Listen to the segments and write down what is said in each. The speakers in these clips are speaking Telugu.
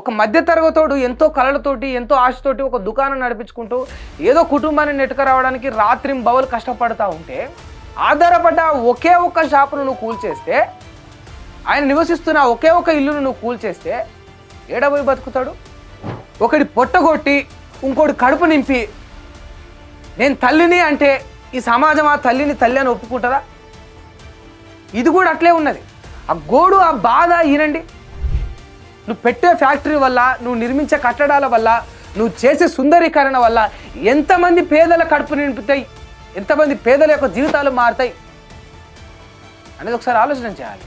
ఒక మధ్య తరగతోడు ఎంతో కళలతోటి ఎంతో ఆశతోటి ఒక దుకాణం నడిపించుకుంటూ ఏదో కుటుంబాన్ని నెట్టుకు రావడానికి రాత్రి బవలు కష్టపడతా ఉంటే ఆధారపడ్డ ఒకే ఒక్క షాపును నువ్వు కూల్చేస్తే ఆయన నివసిస్తున్న ఒకే ఒక ఇల్లును నువ్వు కూల్చేస్తే ఏడబోయి బతుకుతాడు? ఒకటి పొట్టగొట్టి ఇంకోటి కడుపు నింపి నేను తల్లిని అంటే ఈ సమాజం ఆ తల్లిని తల్లి అని ఒప్పుకుంటుందా? ఇది కూడా అట్లే ఉన్నది. ఆ గోడు ఆ బాధ ఈనండి నువ్వు పెట్టే ఫ్యాక్టరీ వల్ల నువ్వు నిర్మించే కట్టడాల వల్ల నువ్వు చేసే సుందరీకరణ వల్ల ఎంతమంది పేదల కడుపు నింపుతాయి? ఎంతమంది పేదల యొక్క జీవితాలు మారుతాయి? అనేది ఒకసారి ఆలోచన చేయాలి.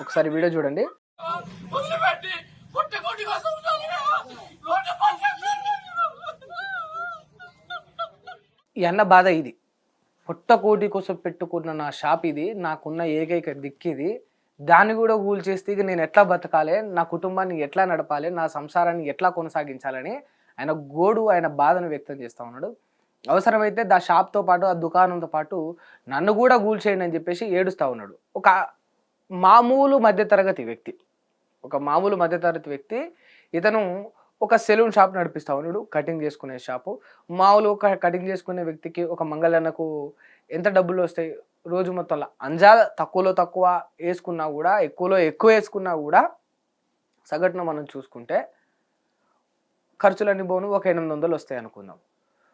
ఒకసారి వీడియో చూడండి. ఈ అన్న బాధ ఇది. పుట్టకోటి కోసం పెట్టుకున్న నా షాప్ ఇది నాకున్న ఏకైక దిక్కు ఇది. దాన్ని కూడా కూల్చేస్తే ఇక నేను ఎట్లా బతకాలి? నా కుటుంబాన్ని ఎట్లా నడపాలి? నా సంసారాన్ని ఎట్లా కొనసాగించాలని ఆయన గోడు ఆయన బాధను వ్యక్తం చేస్తూ ఉన్నాడు. అవసరమైతే దా షాప్తో పాటు ఆ దుకాణంతో పాటు నన్ను కూడా కూల్చేయండి అని చెప్పేసి ఏడుస్తూ ఉన్నాడు. ఒక మామూలు మధ్యతరగతి వ్యక్తి. ఒక మామూలు మధ్యతరగతి వ్యక్తి. ఇతను ఒక సెలూన్ షాప్ నడిపిస్తా ఉన్నాడు కటింగ్ చేసుకునే షాపు. మామూలు ఒక కటింగ్ చేసుకునే వ్యక్తికి ఒక మంగళన్నకు ఎంత డబ్బులు వస్తాయి? రోజు మొత్తంలో అంజా తక్కువలో తక్కువ వేసుకున్నా కూడా ఎక్కువలో ఎక్కువ వేసుకున్నా కూడా సగటున మనం చూసుకుంటే ఖర్చులన్నీ పోను ఒక ఎనిమిది వందలు వస్తాయి అనుకుందాం.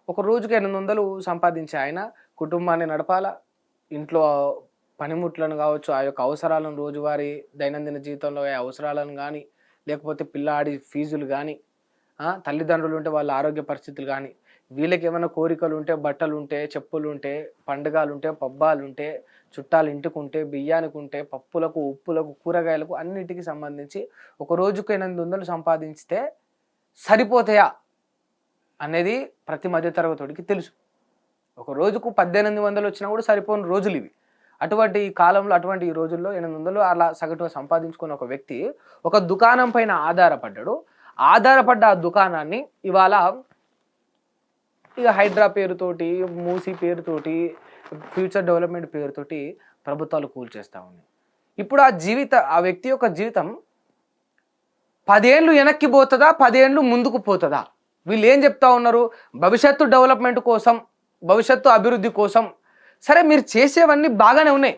ఒక రోజుకి ఎనిమిది వందలు సంపాదించే ఆయన కుటుంబాన్ని నడపాలా? ఇంట్లో పనిముట్లను కావచ్చు ఆ యొక్క అవసరాలను రోజువారీ దైనందిన జీవితంలో అయ్యే అవసరాలను కానీ లేకపోతే పిల్లాడి ఫీజులు కానీ తల్లిదండ్రులు ఉంటే వాళ్ళ ఆరోగ్య పరిస్థితులు కానీ వీళ్ళకి ఏమైనా కోరికలు ఉంటే బట్టలు ఉంటే చెప్పులు ఉంటే పండుగలు ఉంటే పబ్బాలు ఉంటే చుట్టాలు ఇంటికి ఉంటే బియ్యానికి ఉంటే పప్పులకు ఉప్పులకు కూరగాయలకు అన్నిటికీ సంబంధించి ఒక రోజుకు ఎనిమిది వందలు సంపాదించితే సరిపోతాయా అనేది ప్రతి మధ్యతరగతుడికి తెలుసు. ఒక రోజుకు పద్దెనిమిది వందలు వచ్చినా కూడా సరిపోని రోజులు ఇవి అటువంటి ఈ కాలంలో అటువంటి ఈ రోజుల్లో ఎనిమిది వందలు అలా సగటుగా సంపాదించుకున్న ఒక వ్యక్తి ఒక దుకాణం పైన ఆధారపడ్డాడు. ఆధారపడ్డ ఆ దుకాణాన్ని ఇవాళ ఇక హైడ్రా పేరుతోటి మూసీ పేరుతోటి ఫ్యూచర్ డెవలప్మెంట్ పేరుతోటి ప్రభుత్వాలు కూల్చేస్తూ ఉన్నాయి. ఇప్పుడు ఆ జీవిత ఆ వ్యక్తి యొక్క జీవితం పదేళ్ళు వెనక్కి పోతుందా పదేళ్ళు ముందుకు పోతుందా? వీళ్ళు ఏం చెప్తా ఉన్నారు? భవిష్యత్తు డెవలప్మెంట్ కోసం భవిష్యత్తు అభివృద్ధి కోసం. సరే మీరు చేసేవన్నీ బాగానే ఉన్నాయి.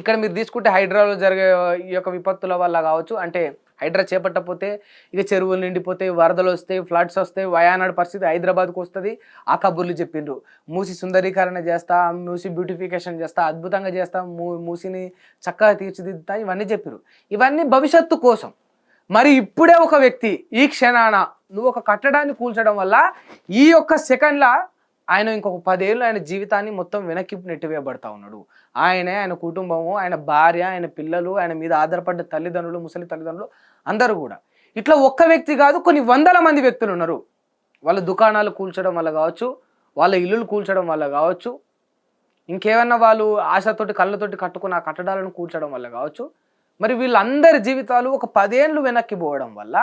ఇక్కడ మీరు తీసుకుంటే హైడ్రాలో జరిగే ఈ యొక్క విపత్తుల వల్ల కావచ్చు అంటే హైడ్రా చేపట్టకపోతే ఇక చెరువులు నిండిపోతాయి వరదలు వస్తాయి ఫ్లడ్స్ వస్తాయి వయానాడు పరిస్థితి హైదరాబాద్కు వస్తుంది. ఆ కబుర్లు చెప్పిండ్రు. మూసి సుందరీకరణ చేస్తా మూసి బ్యూటిఫికేషన్ చేస్తా అద్భుతంగా చేస్తా మూ మూసిని చక్కగా తీర్చిదిద్దుతా ఇవన్నీ చెప్పారు ఇవన్నీ భవిష్యత్తు కోసం. మరి ఇప్పుడే ఒక వ్యక్తి ఈ క్షణాన నువ్వు ఒక కట్టడాన్ని కూల్చడం వల్ల ఈ యొక్క సెకండ్ల ఆయన ఇంకొక పదేళ్ళు ఆయన జీవితాన్ని మొత్తం వెనక్కి నెట్టివేయబడతా ఉన్నాడు. ఆయనే ఆయన కుటుంబము ఆయన భార్య ఆయన పిల్లలు ఆయన మీద ఆధారపడ్డ తల్లిదండ్రులు ముసలి తల్లిదండ్రులు అందరూ కూడా. ఇట్లా ఒక్క వ్యక్తి కాదు కొన్ని వందల మంది వ్యక్తులు ఉన్నారు. వాళ్ళ దుకాణాలు కూల్చడం వల్ల కావచ్చు వాళ్ళ ఇల్లులు కూల్చడం వల్ల కావచ్చు ఇంకేమన్నా వాళ్ళు ఆశతోటి కళ్ళతోటి కట్టుకున్న కట్టడాలను కూల్చడం వల్ల కావచ్చు. మరి వీళ్ళందరి జీవితాలు ఒక పదేళ్ళు వెనక్కి పోవడం వల్ల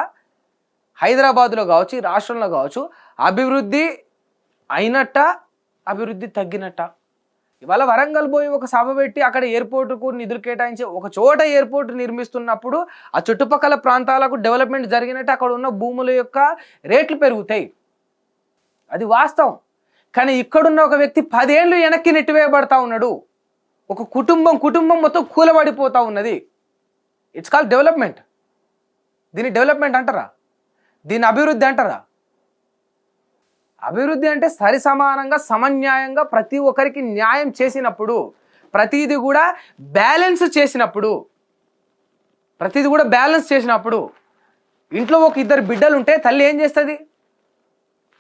హైదరాబాద్లో కావచ్చు ఈ రాష్ట్రంలో కావచ్చు అభివృద్ధి అయినట్ట అభివృద్ధి తగ్గినట్ట? ఇవాళ వరంగల్ పోయి ఒక సభ పెట్టి అక్కడ ఎయిర్పోర్ట్కు నిధులు కేటాయించి ఒక చోట ఎయిర్పోర్ట్ నిర్మిస్తున్నప్పుడు ఆ చుట్టుపక్కల ప్రాంతాలకు డెవలప్మెంట్ జరిగినట్టు అక్కడ ఉన్న భూముల యొక్క రేట్లు పెరుగుతాయి. అది వాస్తవం. కానీ ఇక్కడున్న ఒక వ్యక్తి పదేళ్ళు వెనక్కి నెట్టివేయబడతా ఉన్నాడు. ఒక కుటుంబం కుటుంబం మొత్తం కూలబడిపోతూ ఉన్నది. ఇట్స్ కాల్ డెవలప్మెంట్ దీన్ని డెవలప్మెంట్ అంటారా? దీని అభివృద్ధి అంటారా? అభివృద్ధి అంటే సరి సమానంగా సమన్యాయంగా ప్రతి ఒక్కరికి న్యాయం చేసినప్పుడు ప్రతిది కూడా బ్యాలెన్స్ చేసినప్పుడు ప్రతిది కూడా బ్యాలెన్స్ చేసినప్పుడు ఇంట్లో ఒక ఇద్దరు బిడ్డలు ఉంటే తల్లి ఏం చేస్తుంది?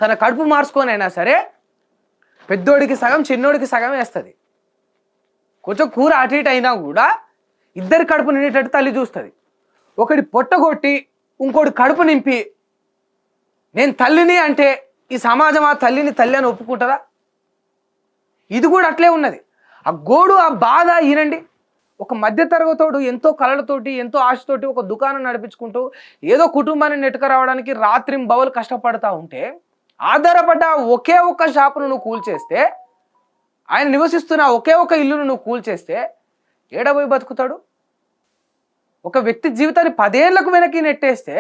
తన కడుపు మార్చుకొనైనా సరే పెద్దోడికి సగం చిన్నోడికి సగం వేస్తుంది. కొంచెం కూర అటు ఇటు అయినా కూడా ఇద్దరి కడుపు నిండేటట్టు తల్లి చూస్తుంది. ఒకటి పొట్టగొట్టి ఇంకోటి కడుపు నింపి నేను తల్లిని అంటే ఈ సమాజం ఆ తల్లిని తల్లి అని ఒప్పుకుంటారా? ఇది కూడా అట్లే ఉన్నది. ఆ గోడు ఆ బాధ ఈనండి ఒక మధ్య తరగతోడు ఎంతో కళలతోటి ఎంతో ఆశతోటి ఒక దుకాణం నడిపించుకుంటూ ఏదో కుటుంబాన్ని నెట్టుకు రావడానికి రాత్రి బవలు కష్టపడతా ఉంటే ఆధారపడ్డ ఒకే ఒక్క షాపును నువ్వు కూల్చేస్తే ఆయన నివసిస్తున్న ఒకే ఒక ఇల్లును నువ్వు కూల్చేస్తే ఏడబోయి బతుకుతాడు? ఒక వ్యక్తి జీవితాన్ని పదేళ్ళకు వెనక్కి నెట్టేస్తే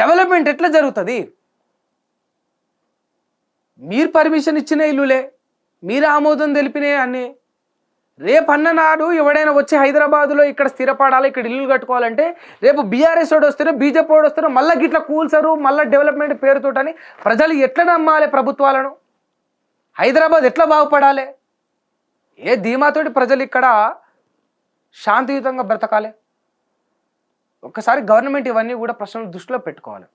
డెవలప్మెంట్ ఎట్లా జరుగుతుంది? మీరు పర్మిషన్ ఇచ్చిన ఇల్లులే మీరు ఆమోదం తెలిపినే అన్నీ. రేపు అన్ననాడు ఎవడైనా వచ్చి హైదరాబాద్లో ఇక్కడ స్థిరపడాలి ఇక్కడ ఇల్లు కట్టుకోవాలంటే రేపు బీఆర్ఎస్ వాడు వస్తారో బీజేపీ వాడు వస్తారో మళ్ళీ గిట్ల కూల్సరు మళ్ళీ డెవలప్మెంట్ పేరుతోటని ప్రజలు ఎట్లా నమ్మాలి ప్రభుత్వాలను? హైదరాబాద్ ఎట్లా బాగుపడాలి? ఏ ధీమాతోటి ప్రజలు ఇక్కడ శాంతియుతంగా బ్రతకాలి? ఒక్కసారి గవర్నమెంట్ ఇవన్నీ కూడా ప్రశ్నలు దృష్టిలో పెట్టుకోవాలి.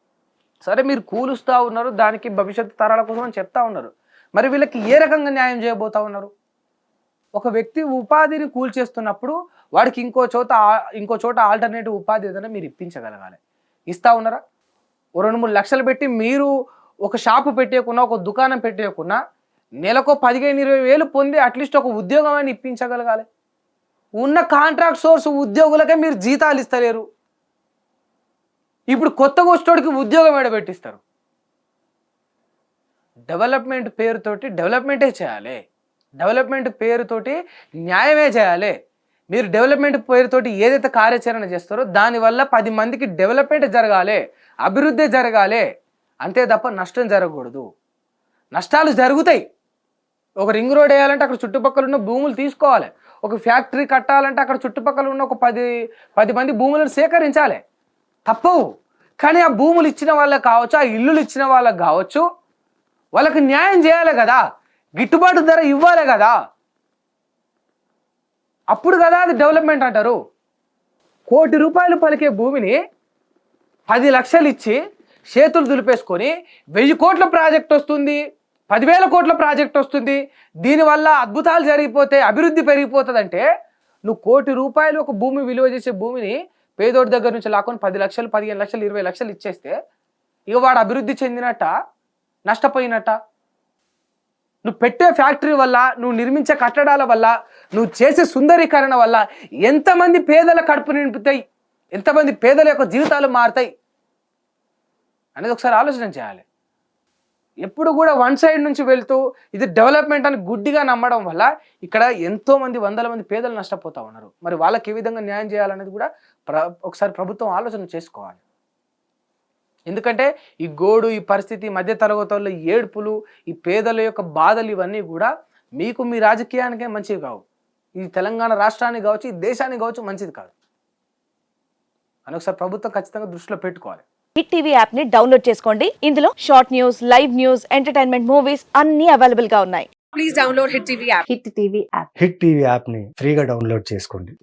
సరే మీరు కూలుస్తూ ఉన్నారు దానికి భవిష్యత్తు తరాల కోసం అని చెప్తా ఉన్నారు. మరి వీళ్ళకి ఏ రకంగా న్యాయం చేయబోతా ఉన్నారు? ఒక వ్యక్తి ఉపాధిని కూల్చేస్తున్నప్పుడు వాడికి ఇంకో చోట ఇంకో చోట ఆల్టర్నేటివ్ ఉపాధి ఏదైనా మీరు ఇప్పించగలగాలి. ఇస్తా ఉన్నారా? ఓ రెండు మూడు లక్షలు పెట్టి మీరు ఒక షాపు పెట్టేయకున్నా ఒక దుకాణం పెట్టేయకున్నా నెలకు పదిహేను ఇరవై వేలు పొంది అట్లీస్ట్ ఒక ఉద్యోగం అని ఇప్పించగలగాలి. ఉన్న కాంట్రాక్ట్ సోర్స్ ఉద్యోగులకే మీరు జీతాలు ఇస్తలేరు. ఇప్పుడు కొత్తగా వచ్చేటోడికి ఉద్యోగం ఎడబెట్టిస్తారు. డెవలప్మెంట్ పేరుతోటి డెవలప్మెంటే చేయాలి. డెవలప్మెంట్ పేరుతోటి న్యాయమే చేయాలి. మీరు డెవలప్మెంట్ పేరుతోటి ఏదైతే కార్యాచరణ చేస్తారో దానివల్ల పది మందికి డెవలప్మెంట్ జరగాలి. అభివృద్ధి జరగాలి. అంతే తప్ప నష్టం జరగకూడదు. నష్టాలు జరుగుతాయి. ఒక రింగ్ రోడ్ వేయాలంటే అక్కడ చుట్టుపక్కల ఉన్న భూములు తీసుకోవాలి. ఒక ఫ్యాక్టరీ కట్టాలంటే అక్కడ చుట్టుపక్కల ఉన్న ఒక పది పది మంది భూములను సేకరించాలి. తప్పవు. కానీ ఆ భూములు ఇచ్చిన వాళ్ళకి కావచ్చు ఆ ఇల్లులు ఇచ్చిన వాళ్ళకి కావచ్చు వాళ్ళకి న్యాయం చేయాలి కదా. గిట్టుబాటు ధర ఇవ్వాలి కదా. అప్పుడు కదా అది డెవలప్మెంట్ అంటారు. కోటి రూపాయలు పలికే భూమిని పది లక్షలు ఇచ్చి చేతులు దులిపేసుకొని వెయ్యి కోట్ల ప్రాజెక్ట్ వస్తుంది పదివేల కోట్ల ప్రాజెక్ట్ వస్తుంది. దీనివల్ల అద్భుతాలు జరిగిపోతే అభివృద్ధి పెరిగిపోతుందంటే నువ్వు కోటి రూపాయలు ఒక భూమి విలువ చేసే భూమిని పేదోడి దగ్గర నుంచి లాక్కొని పది లక్షలు పదిహేను లక్షలు ఇరవై లక్షలు ఇచ్చేస్తే ఇక వాడు అభివృద్ధి చెందినట్ట నష్టపోయినట్ట? నువ్వు పెట్టే ఫ్యాక్టరీ వల్ల నువ్వు నిర్మించే కట్టడాల వల్ల నువ్వు చేసే సుందరీకరణ వల్ల ఎంతమంది పేదల కడుపు నింపుతాయి? ఎంతమంది పేదల యొక్క జీవితాలు మారుతాయి? అనేది ఒకసారి ఆలోచన చేయాలి. ఎప్పుడు కూడా వన్ సైడ్ నుంచి వెళ్తూ ఇది డెవలప్మెంట్ అని గుడ్డిగా నమ్మడం వల్ల ఇక్కడ ఎంతోమంది వందల మంది పేదలు నష్టపోతూ ఉన్నారు. మరి వాళ్ళకి ఏ విధంగా న్యాయం చేయాలనేది కూడా ప్ర ఒకసారి ప్రభుత్వం ఆలోచన చేసుకోవాలి. ఎందుకంటే ఈ గోడు ఈ పరిస్థితి ఈ మధ్య తరగతి వాళ్ళ ఏడుపులు ఈ పేదల యొక్క బాధలు ఇవన్నీ కూడా మీకు మీ రాజకీయానికే మంచివి కావు. ఈ తెలంగాణ రాష్ట్రానికి కావచ్చు ఈ దేశానికి కావచ్చు మంచిది కాదు. అని ఒకసారి ప్రభుత్వం ఖచ్చితంగా దృష్టిలో పెట్టుకోవాలి. హిట్ టీవీ యాప్ని డౌన్లోడ్ చేసుకోండి. ఇందులో short news live news entertainment movies అన్ని అవైలబుల్గా ఉన్నాయి. Please download Hit TV app. Hit TV app hit TV యాప్ని ఫ్రీగా డౌన్లోడ్ చేసుకోండి.